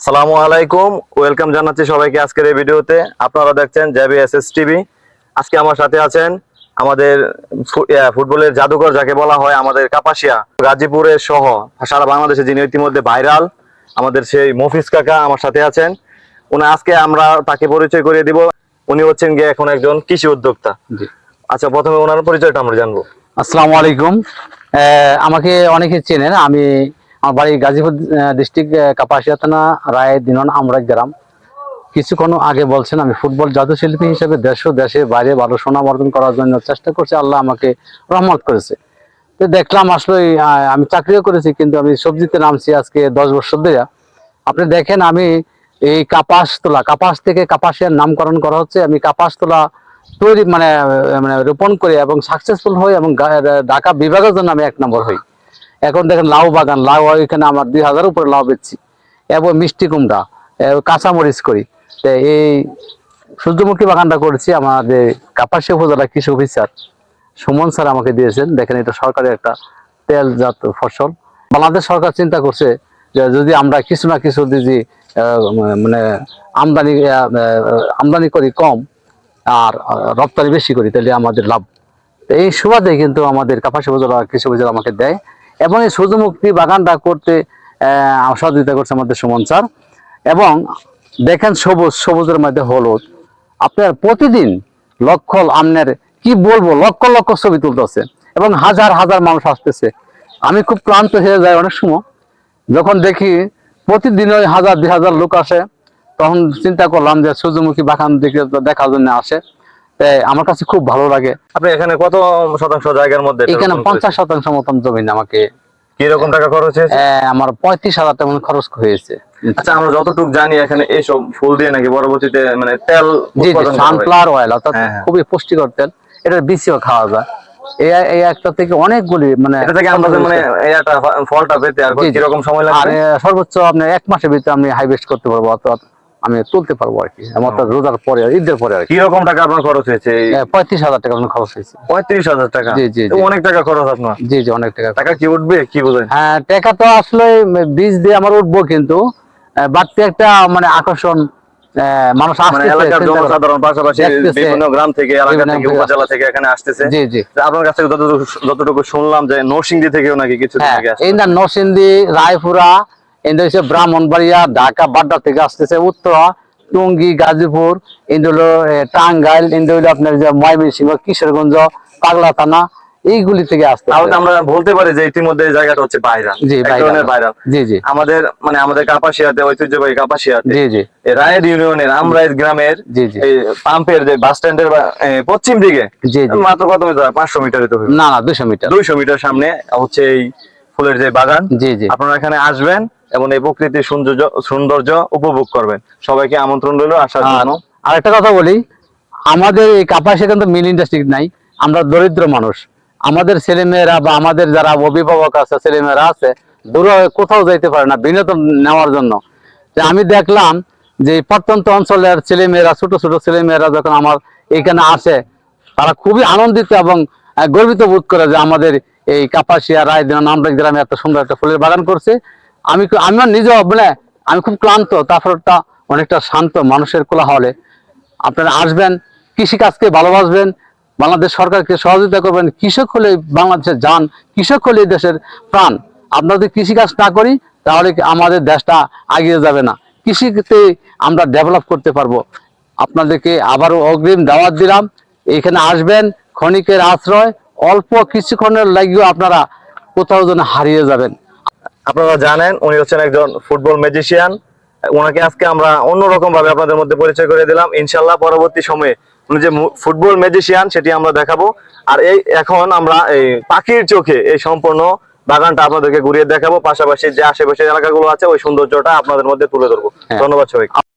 সালামু আলাইকুম। ওয়েলকাম জানাচ্ছি সবাইকে আজকের এই ভিডিওতে। আপনারা দেখছেন জেবি এস এস টিভি। আজকে আমার সাথে আছেন আমাদের ফুটবলের জাদুঘর যাকে বলা হয় আমাদের কাপাসিয়া গাজীপুরের সহ সারা বাংলাদেশে যিনি ইতিমধ্যে ভাইরাল আমাদের সেই মফিজ কাকা আমার সাথে আছেন। উনি আজকে আমরা তাকে পরিচয় করিয়ে দিব। উনি হচ্ছেন গিয়ে এখন একজন কৃষি উদ্যোক্তা। আচ্ছা প্রথমে ওনার পরিচয়টা আমরা জানব। আসসালামু আলাইকুম। আমাকে অনেকে চেনেন। আমি আমার বাড়ি গাজীপুর ডিস্ট্রিক্ট কাপাসিয়া থানা, রায়, দিনন আমরাই গ্রাম। কিছুক্ষণ আগে বলছেন, আমি ফুটবল জাদু শিল্পী হিসেবে দেশ ও দেশের বাইরে ভালো সুনাম অর্জন করার জন্য চেষ্টা করছি, আল্লাহ আমাকে রহমত করেছে। তো দেখলাম আসলে আমি চাকরিও করেছি, কিন্তু আমি সবজিতে নামছি আজকে দশ বছর ধরে। আপনি দেখেন, আমি এই কাপাস তোলা কাপাস থেকে কাপাসিয়ার নামকরণ করা হচ্ছে, আমি কাপাস তোলা তৈরি মানে মানে রোপণ করে এবং সাকসেসফুল হই এবং ঢাকা বিভাগের জন্য আমি এক নম্বর হই। এখন দেখেন লাউ বাগান, লাউ এখানে আমার দুই হাজার উপরে লাউ বেচছি। এবং মিষ্টি কুমড়া কাঁচামরিচ করি। এই সূর্যমুখী বাগানটা করেছি আমাদের কাপাসিয়া উপজেলা কৃষি অফিসার সুমন স্যার আমাকে দিয়েছেন। দেখেন এটা সরকারি একটা তেলজাত ফসল। বাংলাদেশ সরকার চিন্তা করছে যে যদি আমরা কিছু না কিছু যদি মানে আমদানি আমদানি করি কম আর রপ্তানি বেশি করি, তাহলে আমাদের লাভ। এই সুবাদে কিন্তু আমাদের কাপাসি উপজেলা কৃষি উপজেলা আমাকে দেয়। এবং এই সূর্যমুক্তি বাগানটা করতে সহযোগিতা করছে আমাদের সুমন স্যার। এবং দেখেন সবুজ, সবুজের মধ্যে হলুদ। আপনার প্রতিদিন লক্ষ আমনের, কি বলব, লক্ষ লক্ষ ছবি তুলতেছে। এবং হাজার হাজার মানুষ আসতেছে। আমি খুব ক্লান্ত হয়ে যাই অনেক সময়। যখন দেখি প্রতিদিন ওই হাজার, দুই হাজার লোক আসে, তখন চিন্তা করলাম যে সূর্যমুখী বাগান দেখে দেখার জন্য আসে। আমার কাছে খুব ভালো লাগে। আপনি এখানে কত শতাংশ জায়গার মধ্যে এখানে পঞ্চাশ শতাংশ মতন জমি আমাকে। কীরকম টাকা খরচ হয়েছে? আমার পঁয়ত্রিশ হাজার টাকা খরচ হয়েছে। আচ্ছা আমরা যতটুকু জানি এখানে এইসব ফুল দিয়ে নাকি পরবর্তীতে মানে তেল। সানফ্লাওয়ার অয়েল অর্থাৎ হ্যাঁ, হ্যাঁ। খুবই পুষ্টিকর তেল। এটার বিচিও খাওয়া যায়। এই একটা থেকে অনেকগুলি মানে এটা থেকে আমরা মানে এটা ফলটা পেতে আর। সময় লাগবে? সর্বোচ্চ আপনার এক মাসের ভিতরে আমি হাইভেস্ট করতে পারব অর্থাৎ আমি তুলতে পারব আর কি। আমার রোজার পরে ঈদের পরে আর কি। কীরকম টাকা আপনার খরচ হয়েছে? পঁয়ত্রিশ হাজার টাকা মতো খরচ হয়েছে। পঁয়ত্রিশ হাজার টাকা? জি, জি, অনেক টাকা খরচ আপনার? জি জি অনেক টাকা টাকা কি উঠবে কি বুঝেন? হ্যাঁ টাকা তো আসলে বীজ দিয়ে আমার উঠবো কিন্তু বাড়তি একটা মানে আকর্ষণ মানুষ মানে এলাকার জনসাধারণ পাশাপাশি বিভিন্ন গ্রাম থেকে এলাকা থেকে উপজেলা থেকে এখানে আসতেছে। জি জি। আপনার কাছ থেকে যতটুকু যতটুকু শুনলাম যে নরসিংদী থেকেও নাকি কিছু থেকে এই না নরসিংদী রায়পুরা এদের হচ্ছে ব্রাহ্মণবাড়িয়া ঢাকা বাড্ডা থেকে আসতেছে উত্তরা টঙ্গী গাজীপুর এদের টাঙ্গাইল হলো আপনার যে ময়মনসিংহ কিশোরগঞ্জ পাগলা থানা এইগুলি থেকে আসতে তাহলে আমরা বলতে পারি যে ইতিমধ্যে এই জায়গাটা হচ্ছে বাইরা জি ভাইরাল। জি জি। আমাদের মানে আমাদের কাপাসিয়াতে ঐতিহ্যবাহী কাপাসিয়াতে জি জি। রায়ের ইউনিয়নের আমরাইজ গ্রামের জি জি। পাম্পের যে বাস স্ট্যান্ডের পশ্চিম দিকে জি জি। মাত্র কত মিটার? পাঁচশো মিটারে তো না না দুশো মিটার। দুইশো মিটার সামনে হচ্ছে এই ফুলের যে বাগান জি জি। আপনারা এখানে আসবেন এবং এই প্রকৃতির সৌন্দর্য সৌন্দর্য উপভোগ করবেন। সবাইকে আমন্ত্রণ রইল আসার আর জন্য। আরেকটা কথা বলি আমাদের এই কাপাসে কিন্তু মিল ইন্ডাস্ট্রি নাই আমরা দরিদ্র মানুষ। আমাদের ছেলেমেয়েরা বা আমাদের যারা অভিভাবক আছে ছেলেমেয়েরা আছে দূরে কোথাও যাইতে পারে না বিনোদন নেওয়ার জন্য। যে আমি দেখলাম যে প্রত্যন্ত অঞ্চলের ছেলেমেয়েরা ছোট ছোট ছেলেমেয়েরা যখন আমার এখানে আসে তারা খুবই আনন্দিত এবং গর্বিত বোধ করে যে আমাদের এই কাপাসিয়া, রায়দিন নামডাক গ্রামে এত সুন্দর একটা ফুলের বাগান করছে। আমি আমিও নিজেও মানে আমি খুব ক্লান্ত তারপরটা অনেকটা শান্ত মানুষের কোলাহলে। আপনারা আসবেন, কৃষিকাজকে ভালোবাসবেন, বাংলাদেশ সরকারকে সহযোগিতা করবেন, কৃষক হলে বাংলাদেশের যান কৃষক হলে দেশের প্রাণ। আমরা যদি কৃষিকাজ না করি, তাহলে আমাদের দেশটা এগিয়ে যাবে না। কৃষিতে আমরা ডেভেলপ করতে পারব। আপনাদেরকে আবারও অগ্রিম দাওয়াত দিলাম। এখানে আসবেন, ক্ষণিকের আশ্রয় অল্প কিছুক্ষণের লাগিয়েও আপনারা কোথাও যেন হারিয়ে যাবেন। আপনারা জানেন উনি হচ্ছেন একজন ফুটবল ম্যাজিশিয়ান ওনাকে আজকে আমরা অন্যরকম ভাবে আপনাদের মধ্যে পরিচয় করে দিলাম। ইনশাল্লাহ পরবর্তী সময়ে উনি যে ফুটবল ম্যাজিশিয়ান সেটি আমরা দেখাবো। আর এই এখন আমরা এই পাখির চোখে এই সম্পূর্ণ বাগানটা আপনাদেরকে ঘুরিয়ে দেখাবো। পাশাপাশি যে আশেপাশের এলাকাগুলো আছে ওই সৌন্দর্যটা আপনাদের মধ্যে তুলে ধরবো। হ্যাঁ। ধন্যবাদ সবাইকে।